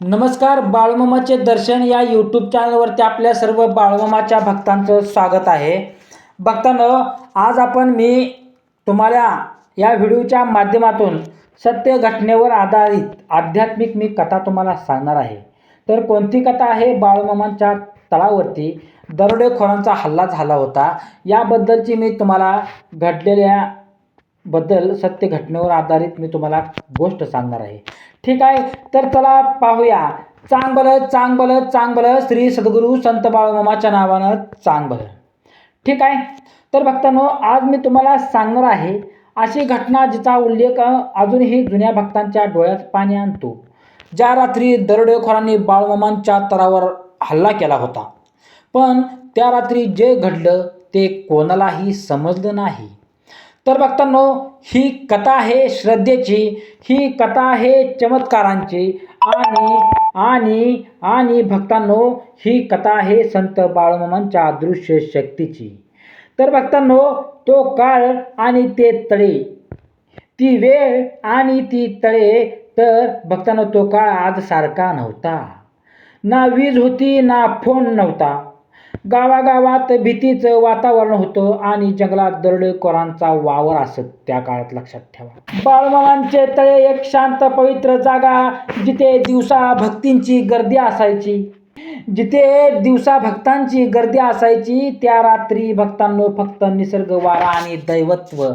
नमस्कार बाळमामाचे दर्शन या यूट्यूब चॅनलवरती आपल्या सर्व बाळमामाच्या भक्तांचं स्वागत आहे. भक्तांनो आज आपण मी तुम्हाला या व्हिडिओच्या माध्यमातून सत्य घटनेवर आधारित आध्यात्मिक मी कथा तुम्हाला सांगणार आहे. तर कोणती कथा आहे? बाळमामांच्या तळावरती दरोडेखोरांचा हल्ला झाला होता. याबद्दलची मी तुम्हाला घडलेल्या बद्दल सत्य घटनेवर आधारित मी तुम्हाला गोष्ट सांगणार आहे. ठीक आहे तर चला पाहूया. चांगबल चांगबल चांगबल श्री सद्गुरू संत बाळूमामाच्या नावानं चांगबल ठीक आहे तर भक्तांनो आज मी तुम्हाला सांगणार आहे अशी घटना जिचा उल्लेख अजूनही जुन्या भक्तांच्या डोळ्यात पाणी आणतो. ज्या रात्री दरोडेखोरांनी बाळमामांच्या तरावर हल्ला केला होता. पण त्या रात्री जे घडलं ते कोणालाही समजलं नाही. तर भक्तांनो ही कथा आहे श्रद्धेची ही कथा आहे चमत्कारांची. आणि आणि आणि भक्तांनो ही कथा आहे संत बाळमामांच्या अदृश्य शक्तीची. तर भक्तांनो तो काळ आणि ते तळे. ती वेळ आणि ती तळे तर भक्तांनो तो काळ आज सारखा नव्हता. ना वीज होती ना फोन नव्हता. गावागावात भीतीचं वातावरण होतं आणि जंगलात दरोडेखोरांचा वावर असत त्या काळात लक्षात ठेवा. बाळमामांचे तळे एक शांत पवित्र जागा जिथे दिवसा भक्तींची गर्दी असायची. जिथे दिवसा भक्तांची गर्दी असायची त्या रात्री भक्तांनो फक्त निसर्ग वारा आणि दैवत्व.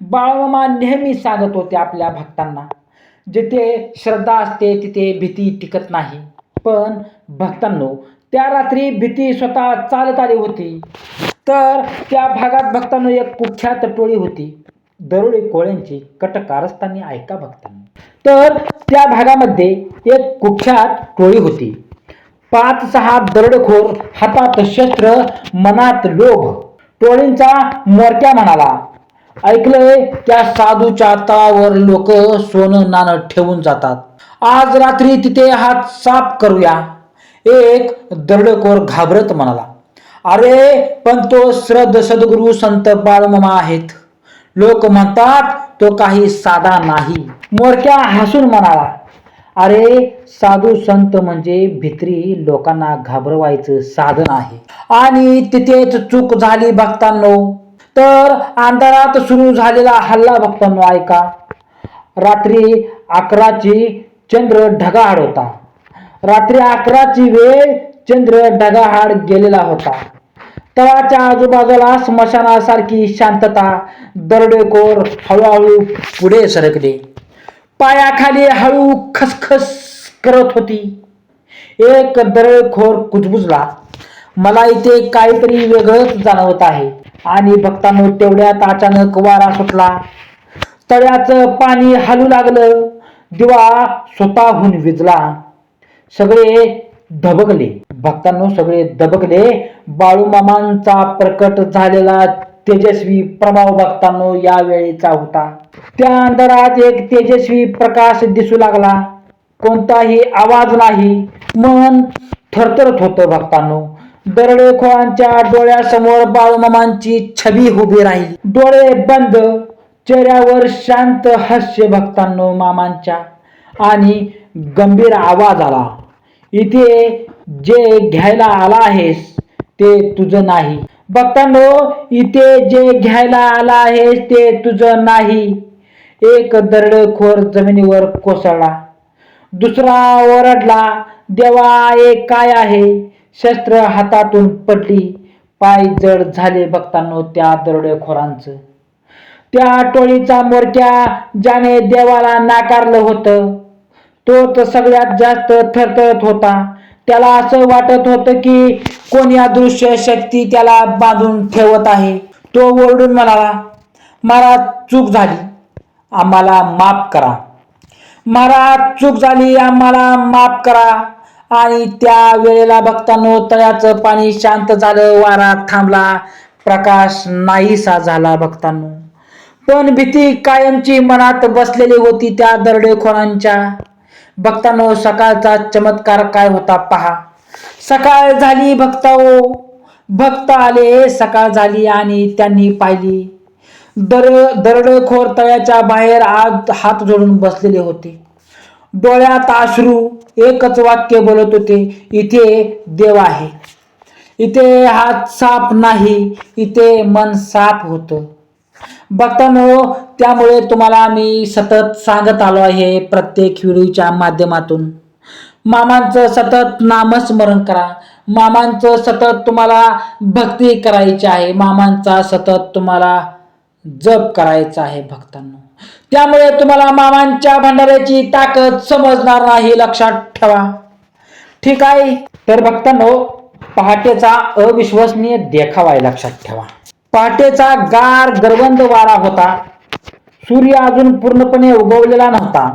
बाळमामा नेहमी सांगत होते आपल्या भक्तांना जिथे श्रद्धा असते तिथे भीती टिकत नाही. पण भक्तांनो त्या रात्री भीती स्वतः चालत आली होती. तर त्या भागात भक्तांनो एक कुख्यात टोळी होती. दरोडे कोळ्यांची कट कारस्थानी ऐका भक्तांनी. तर त्या भागामध्ये एक कुख्यात टोळी होती. पाच सहा दरोडेखोर हातात शस्त्र मनात लोभ. टोळींचा मोरक्या म्हणाला ऐकलंय त्या साधूच्या तळावर लोक सोनं नाणं ठेवून जातात. आज रात्री तिथे हात साफ करूया. एक दरडकोर घाबरत म्हणाला अरे पण तो श्रद्ध सद्गुरू संत बाळमामा आहेत. लोक म्हणतात तो काही साधा नाही. मोरक्या हसून म्हणाला अरे साधू संत म्हणजे भित्री लोकांना घाबरवायचं साधन आहे. आणि तिथेच चूक झाली भक्तांनो. तर अंधारात सुरू झालेला हल्ला भक्तांनो ऐका. रात्री अकराची चंद्र ढगाळ होता. रात्री अकराची वेळ चंद्र ढगाहाड गेलेला होता. तळाच्या आजूबाजूला स्मशानासारखी शांतता दरडेकोर हळूहळू पुढे सरकले. पायाखाली हळू खसखस करत होती. एक दरडखोर कुजबुजला. मला इथे काहीतरी वेगळंच जाणवत आहे आणि भक्तांनो तेवढ्यात अचानक वारा सुटला. तळ्याचं पाणी हलू लागलं. दिवा स्वतःहून विजला. सगळे दबकले. भक्तांनो सगळे दबकले. बाळूमामांचा प्रकट झालेला तेजस्वी प्रभाव भक्तांनो या वेळेचा होता. त्या अंधारात एक तेजस्वी प्रकाश दिसू लागला. कोणताही आवाज नाही. मन थरथरत होतं भक्तांनो. दरडेखोरांच्या डोळ्यासमोर बाळूमामांची छबी उभी राहील. डोळे बंद चेहऱ्यावर शांत हास्य भक्तांनो मामांच्या. आणि गंभीर आवाज आला. इथे जे घ्यायला आला आहेस ते तुझं नाही. भक्तांनो इथे जे घ्यायला आला आहेस ते तुझं नाही. एक दरडखोर जमिनीवर कोसळला. दुसरा ओरडला देवा एक काय आहे? शस्त्र हातातून पडली. पाय जड झाले भक्तांनो त्या दरोडेखोरांचं. त्या टोळीचा मोरक्या ज्याने देवाला नाकारलं होतं तो तर सगळ्यात जास्त थरथरत होता. त्याला असं वाटत होतं की कोणी अदृश्य शक्ती त्याला बांधून ठेवत आहे. तो ओरडून म्हणाला महाराज चूक झाली. आम्हाला माफ करा. महाराज चूक झाली. आम्हाला माफ करा. आणि त्या वेळेला बघताना तळ्याचं पाणी शांत झालं. वारा थांबला. प्रकाश नाहीसा झाला बघतानो पण भीती कायमची मनात बसलेली होती त्या दरडेखोरांच्या भक्तांनो सकाळचा चमत्कार काय होता पहा. सकाळ झाली भक्ताओ. भक्त आले सकाळ झाली आणि त्यांनी पाहिली. दर दरडखोर तळ्याच्या बाहेर आज हात जोडून बसलेले होते. डोळ्यात आश्रू एकच वाक्य बोलत होते इथे देव आहे. इथे हात साफ नाही इथे मन साफ होतं. बघतानो हो, त्यामुळे तुम्हाला मी सतत सांगत आलो आहे प्रत्येक व्हिडिओच्या माध्यमातून. मामांचं सतत नामस्मरण करा. मामांचं सतत तुम्हाला भक्ती करायची आहे. मामांचा सतत तुम्हाला जप करायचा आहे भक्तांनो. त्यामुळे तुम्हाला मामांच्या भंडाऱ्याची ताकद समजणार नाही लक्षात ठेवा. ठीक आहे? तर भक्तांनो पहाटेचा अविश्वसनीय देखावा आहे लक्षात ठेवा. पहाटेचा गार गर्वंद वारा होता. सूर्य अजून पूर्णपणे उगवलेला नव्हता.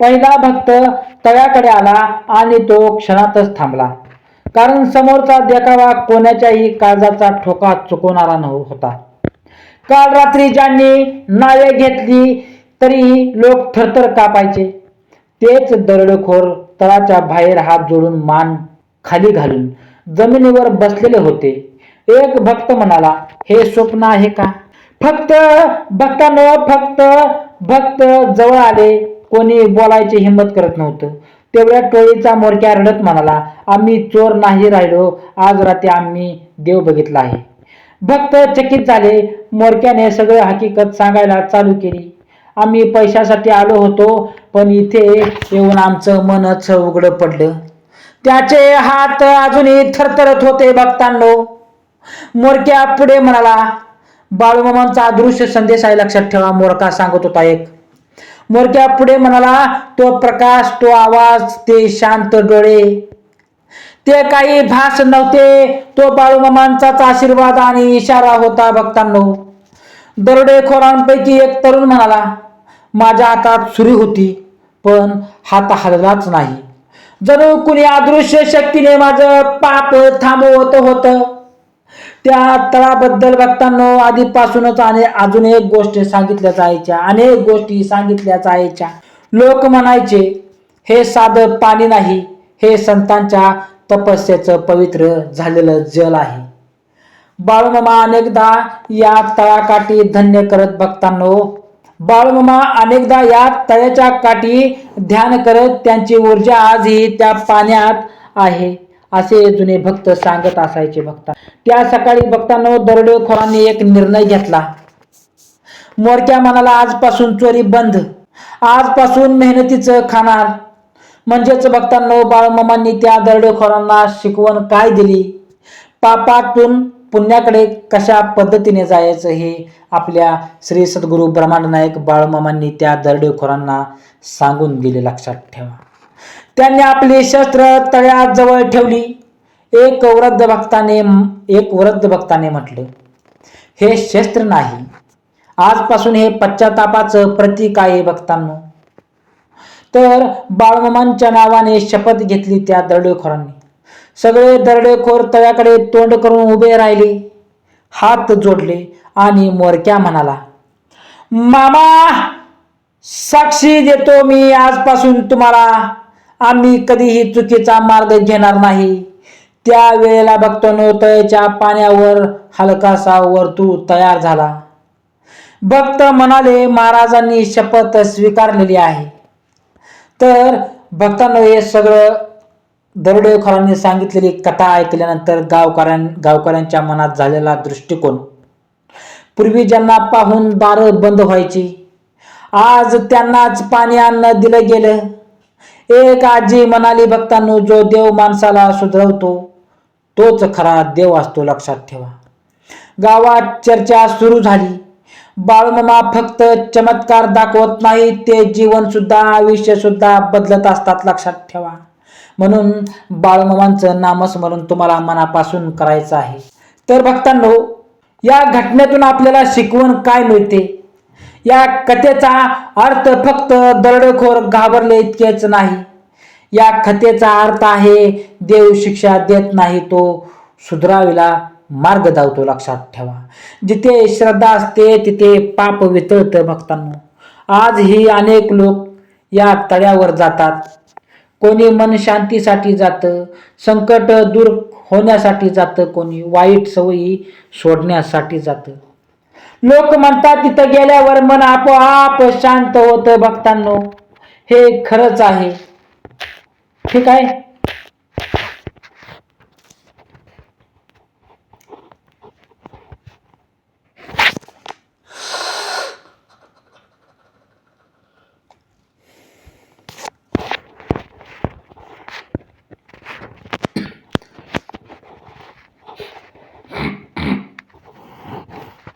पहिला भक्त तळ्याकडे आला आणि तो क्षणातच थांबला. कारण समोरचा देखावा कोणाच्याही काळजाचा ठोका चुकवणारा न होता. काल रात्री ज्यांनी नावे घेतली तरीही लोक थरथर कापायचे. तेच दरडखोर तळाच्या बाहेर हात जोडून मान खाली घालून जमिनीवर बसलेले होते. एक भक्त म्हणाला हे स्वप्न आहे का? फक्त भक्तांनो फक्त भक्त जवळ आले. कोणी बोलायची हिंमत करत नव्हतं. तेवढ्या टोळीचा मोरक्या रडत म्हणाला आम्ही चोर नाही राहिलो. आज रात्री आम्ही देव बघितला आहे. भक्त चकित झाले. मोरक्याने सगळं हकीकत सांगायला चालू केली. आम्ही पैशासाठी आलो होतो पण इथे येऊन आमचं मनच उघडं पडलं. त्याचे हात अजूनही थरथरत होते भक्तांनो. मोरक्या पुढे म्हणाला बाळूमामांचा अदृश्य संदेश आहे लक्षात ठेवा मोरका सांगत होता एक. मोरक्या पुढे म्हणाला तो प्रकाश तो आवाज ते शांत डोळे. ते काही भास नव्हते तो बाळूमामांचाच आशीर्वाद आणि इशारा होता भक्तांनो. दरोडेखोरांपैकी एक तरुण म्हणाला माझ्या हातात सुरी होती पण हात हललाच नाही. जणू कुणी अदृश्य शक्तीने माझं पाप थांबवत होतं. त्या तळाबद्दल बघताना आधीपासूनच आणि अजून एक गोष्ट सांगितल्या जायच्या अनेक गोष्टी सांगितल्या जायच्या लोक म्हणायचे हे साधं पाणी नाही हे संतांच्या तपस्येचं पवित्र झालेलं जल आहे. बाळूमामा अनेकदा या तळाकाठी धन्य करत बघताना बाळूमामा अनेकदा या तळ्याच्या काठी ध्यान करत त्यांची ऊर्जा आजही त्या पाण्यात आहे. असे जुने भक्त सांगत असायचे भक्ता. त्या सकाळी भक्तांनो दरोडेखोरांनी एक निर्णय घेतला. मोरक्या मनाला आजपासून चोरी बंद. आजपासून मेहनतीचं खाणार. म्हणजेच भक्तांनो बाळमामांनी त्या दरोडेखोरांना शिकवण काय दिली? पापातून पुण्याकडे कशा पद्धतीने जायचं हे आपल्या श्री सद्गुरू ब्रह्मांड नायक बाळमामांनी त्या दरडेखोरांना सांगून दिले लक्षात ठेवा. त्यांनी आपली शस्त्र तळ्याजवळ ठेवली. एक वृद्ध भक्ताने एक वृद्ध भक्ताने म्हटलं हे शस्त्र नाही. आजपासून हे पश्चातापाचं प्रतीक आहे भक्तांनो. तर बाळमामांच्या नावाने शपथ घेतली त्या दरडेखोरांनी. सगळे दरडेखोर तळ्याकडे तोंड करून उभे राहिले हात जोडले आणि मोरक्या म्हणाला मामा साक्षी देतो मी आजपासून तुम्हाला. आम्ही कधीही चुकीचा मार्ग घेणार नाही. त्या वेळेला बघतो तळ्याच्या पाण्यावर हलकासा वर्तुळ तयार झाला. भक्त म्हणाले महाराजांनी शपथ स्वीकारलेली आहे. तर भक्तांनो हे सगळं दरोडेखोरांनी सांगितलेली कथा ऐकल्यानंतर गावकऱ्यां गावकऱ्यांच्या मनात झालेला दृष्टिकोन. पूर्वी ज्यांना पाहून दारं बंद व्हायची आज त्यांनाच पाणी अन्न दिलं गेलं. एक आजी म्हणाली भक्तांनो जो देव माणसाला सुधरवतो तोच खरा देव असतो लक्षात ठेवा. गावात चर्चा सुरू झाली. बाळमामा फक्त चमत्कार दाखवत नाही ते जीवन सुद्धा आयुष्य सुद्धा बदलत असतात लक्षात ठेवा. म्हणून बाळमामांचं नामस्मरण तुम्हाला मनापासून करायचं आहे. तर भक्तांनो या घटनेतून आपल्याला शिकवण काय मिळते? या कथेचा अर्थ फक्त दरडखोर घाबरले इतकेच नाही. या कथेचा अर्थ आहे देव शिक्षा देत नाही तो सुधरावीला मार्ग धावतो लक्षात ठेवा. जिथे श्रद्धा असते तिथे पाप वितळतं भक्तांनो. आजही अनेक लोक या तळ्यावर जातात. कोणी मन शांतीसाठी जातं संकट दूर होण्यासाठी जातं कोणी वाईट सवयी सोडण्यासाठी जातं. लोक म्हणतात तिथं गेल्यावर मन आपोआप शांत होतं. भक्तांनो हे खरंच आहे. ठीक आहे?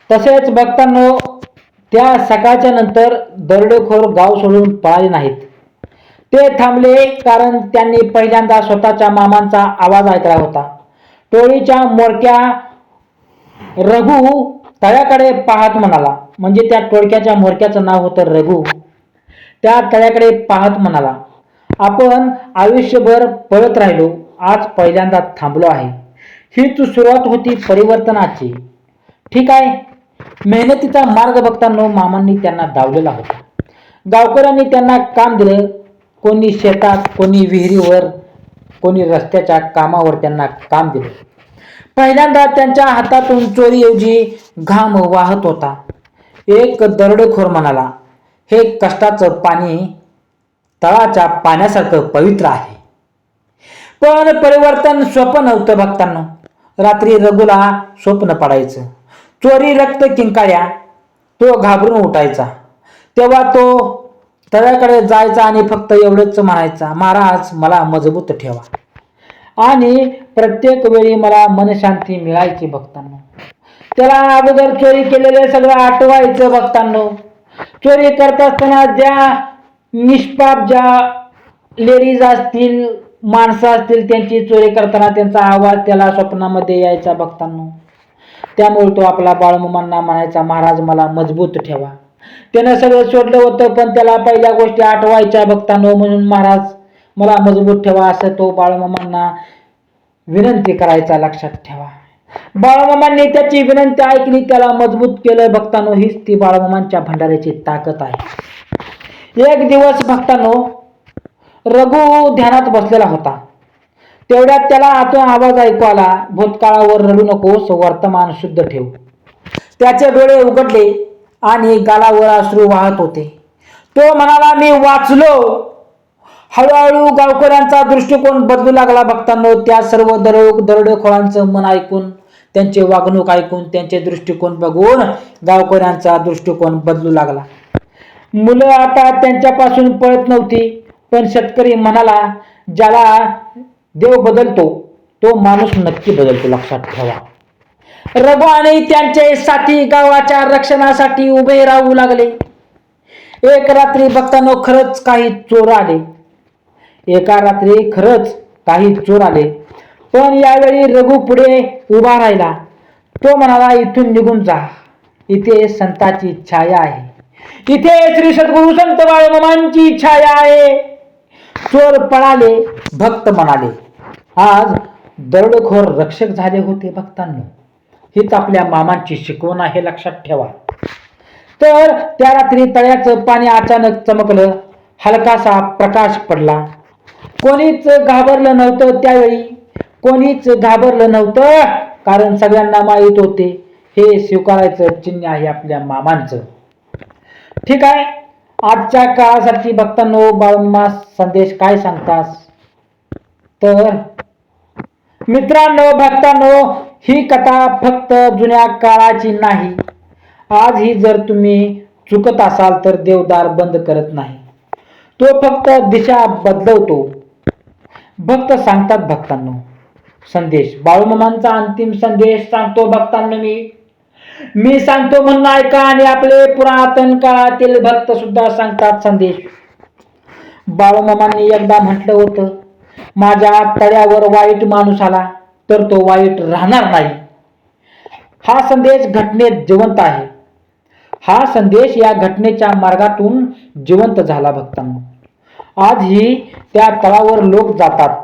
तसेच भक्तांनो त्या सकाळच्या नंतर दरोडेखोर गाव सोडून पळाले नाहीत. ते थांबले कारण त्यांनी पहिल्यांदा स्वतःच्या मामांचा आवाज ऐकला होता. टोळीच्या मोरक्या रघु तळ्याकडे पाहत म्हणाला. म्हणजे त्या टोळक्याच्या मोरक्याचं नाव होतं रघु. त्या तळ्याकडे पाहत म्हणाला आपण आयुष्यभर पळत राहिलो. आज पहिल्यांदा थांबलो आहे. हीच सुरुवात होती परिवर्तनाची. ठीक आहे? मेहनतीचा मार्ग बघताना मामांनी त्यांना दावलेला होता. गावकऱ्यांनी त्यांना काम दिलं. कोणी शेतात कोणी विहिरीवर कोणी रस्त्याच्या कामावर त्यांना काम दिलं. पहिल्यांदा त्यांच्या हातातून चोरीऐवजी घाम वाहत होता. एक दरडखोर म्हणाला हे कष्टाचं पाणी तळाच्या पाण्यासारखं पवित्र आहे. पण परिवर्तन स्वप्न नव्हतं भक्तांना रात्री रघुला स्वप्न पडायचं. चोरी रक्त किंकाळ्या तो घाबरून उठायचा. तेव्हा तो तळ्याकडे जायचा आणि फक्त एवढंच म्हणायचा महाराज मला मजबूत ठेवा. आणि प्रत्येक वेळी मला मनशांती मिळायची भक्तांनो. त्याला अगोदर चोरी केलेले सगळं आठवायचं भक्तांनो. चोरी करत असताना ज्या निष्पाप ज्या लेडीज असतील माणसं असतील त्यांची चोरी करताना त्यांचा आवाज त्याला स्वप्नामध्ये यायचा भक्तांनो. त्यामुळे तो आपला बाळमुमांना म्हणायचा महाराज मला मजबूत ठेवा. त्यानं सगळं सोडलं होतं पण त्याला पहिल्या गोष्टी आठवायच्या भक्तांनो म्हणून महाराज मला मजबूत ठेवा असं तो बाळमामांना विनंती करायचा लक्षात ठेवा. बाळमामांनी त्याची विनंती ऐकली त्याला मजबूत केलं. भक्तांनो हीच ती बाळमामांच्या भंडाऱ्याची ताकद आहे. एक दिवस भक्तांनो रघु ध्यानात बसलेला होता. तेवढ्यात त्याला आतून आवाज ऐकू आला भूतकाळावर रडू नकोस वर्तमान शुद्ध ठेव. त्याचे डोळे उघडले आणि गालावर अश्रू वाहत होते. तो म्हणाला मी वाचलो. हळूहळू गावकऱ्यांचा दृष्टिकोन बदलू लागला भक्तांनो. त्या सर्व दरो दरोडेखोरांचं मन ऐकून त्यांचे वागणूक ऐकून त्यांचे दृष्टिकोन बघून गावकऱ्यांचा दृष्टिकोन बदलू लागला. मुलं आता त्यांच्यापासून पळत नव्हती पण शेतकरी म्हणाला ज्याला देव बदलतो तो माणूस नक्की बदलतो लक्षात ठेवा. रघु आणि त्यांचे साथी गावाच्या रक्षणासाठी उभे राहू लागले. एक रात्री बघताना खरंच काही चोर आले. एका रात्री खरंच काही चोर आले. पण यावेळी रघु पुढे उभा राहिला. तो म्हणाला इथून निघून जा. इथे संताची छाया आहे. इथे श्री सद्गुरु संत बाळमामांची छाया आहे. चोर पळाले भक्त म्हणाले. आज दरोडेखोर रक्षक झाले होते भक्तांनी. हीच आपल्या मामांची शिकवण आहे लक्षात ठेवा. तर त्या रात्री तळ्याचं पाणी अचानक चमकलं हलकासा प्रकाश पडला. कोणीच घाबरलं नव्हतं त्यावेळी. कोणीच घाबरलं नव्हतं कारण सगळ्यांना माहीत होते हे स्वीकारायचं चिन्ह आहे आपल्या मामांचं. ठीक आहे आजच्या काळासाठी भक्तांनो बाळमा संदेश काय सांगतास? तर मित्रांनो भक्तांनो ही कथा फक्त जुन्या काळाची नाही. आज ही जर तुम्ही चुकत असाल तर देवदार बंद करत नाही. तो फक्त दिशा बदलवतो. भक्त सांगतात भक्तांनो संदेश. बाळूमामांचा अंतिम संदेश सांगतो भक्तांनो मी. मी सांगतो म्हणून ऐका आणि आपले पुरातन काळातील भक्त सुद्धा सांगतात संदेश. बाळूमामांनी एकदा म्हटलं होतं माझ्या तळ्यावर वाईट माणूस आला तर तो वाईट राहणार नाही. हा संदेश घटनेत जिवंत आहे. हा संदेश या घटनेच्या मार्गातून जिवंत झाला भक्तांना. आजही त्या तळावर लोक जातात.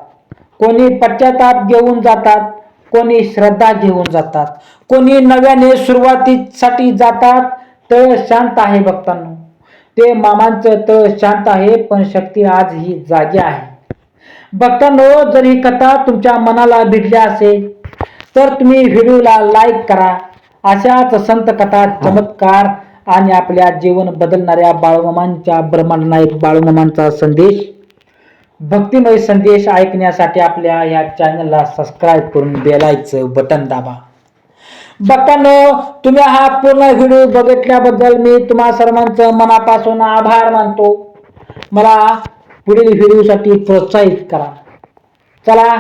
कोणी पश्चाताप घेऊन जातात कोणी श्रद्धा घेऊन जातात. कोणी नव्याने सुरुवातीसाठी जातात तळ शांत आहे भक्तांनो. ते मामांचं तळ शांत आहे पण शक्ती आज ही जागी आहे. भक्तांनो जर ही कथा तुमच्या मनाला भिडली असेल तर तुम्ही व्हिडिओला लाईक करा. अशाच संत कथा चमत्कार आणि आपल्या जीवन बदलणाऱ्या बाळूमामांच्या ब्रह्मांड नायक बाळूमामांचा संदेश भक्तिमय संदेश ऐकण्यासाठी आपल्या या चॅनलला सबस्क्राईब करून बेलायचं बटन दाबा. बघतानो तुम्ही हा पूर्ण व्हिडिओ बघितल्याबद्दल मी तुम्हा सर्वांचं मनापासून आभार मानतो. मला पुढील व्हिडिओसाठी प्रोत्साहित करा. चला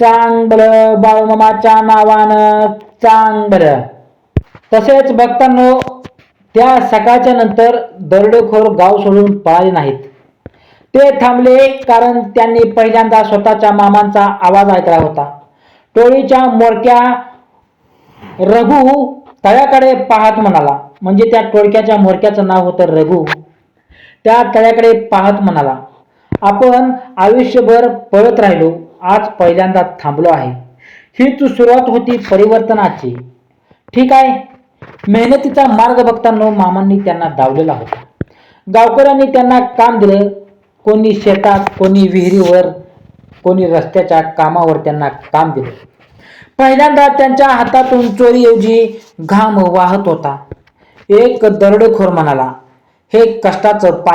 चांगलं बाळूमामाच्या नावानं चांगलं. तसेच बघतानो त्या सकाळच्या नंतर दरोडेखोर गाव सोडून पळाले नाहीत. ते थांबले कारण त्यांनी पहिल्यांदा स्वतःच्या मामांचा आवाज ऐकला होता. टोळीच्या मोरक्या रघु तळ्याकडे पाहत म्हणाला. म्हणजे त्या टोळक्याच्या मोरक्याचं नाव होतं रघु. त्या तळ्याकडे पाहत म्हणाला आपण आयुष्यभर पळत राहिलो. आज पहिल्यांदा थांबलो आहे. हीच सुरुवात होती परिवर्तनाची. ठीक आहे. मेहनतीचा मार्ग बघताना मामांनी त्यांना दावलेला होता. गावकऱ्यांनी त्यांना काम दिलं. कोणी शेतात कोणी विहिरीवर कोणी रस्त्याच्या कामावर त्यांना काम दिले. पहिल्यांदा त्यांच्या हातातून चोरीऐवजी घाम वाहत होता. एक दरोडेखोर म्हणाला हे कष्टाचं पाणी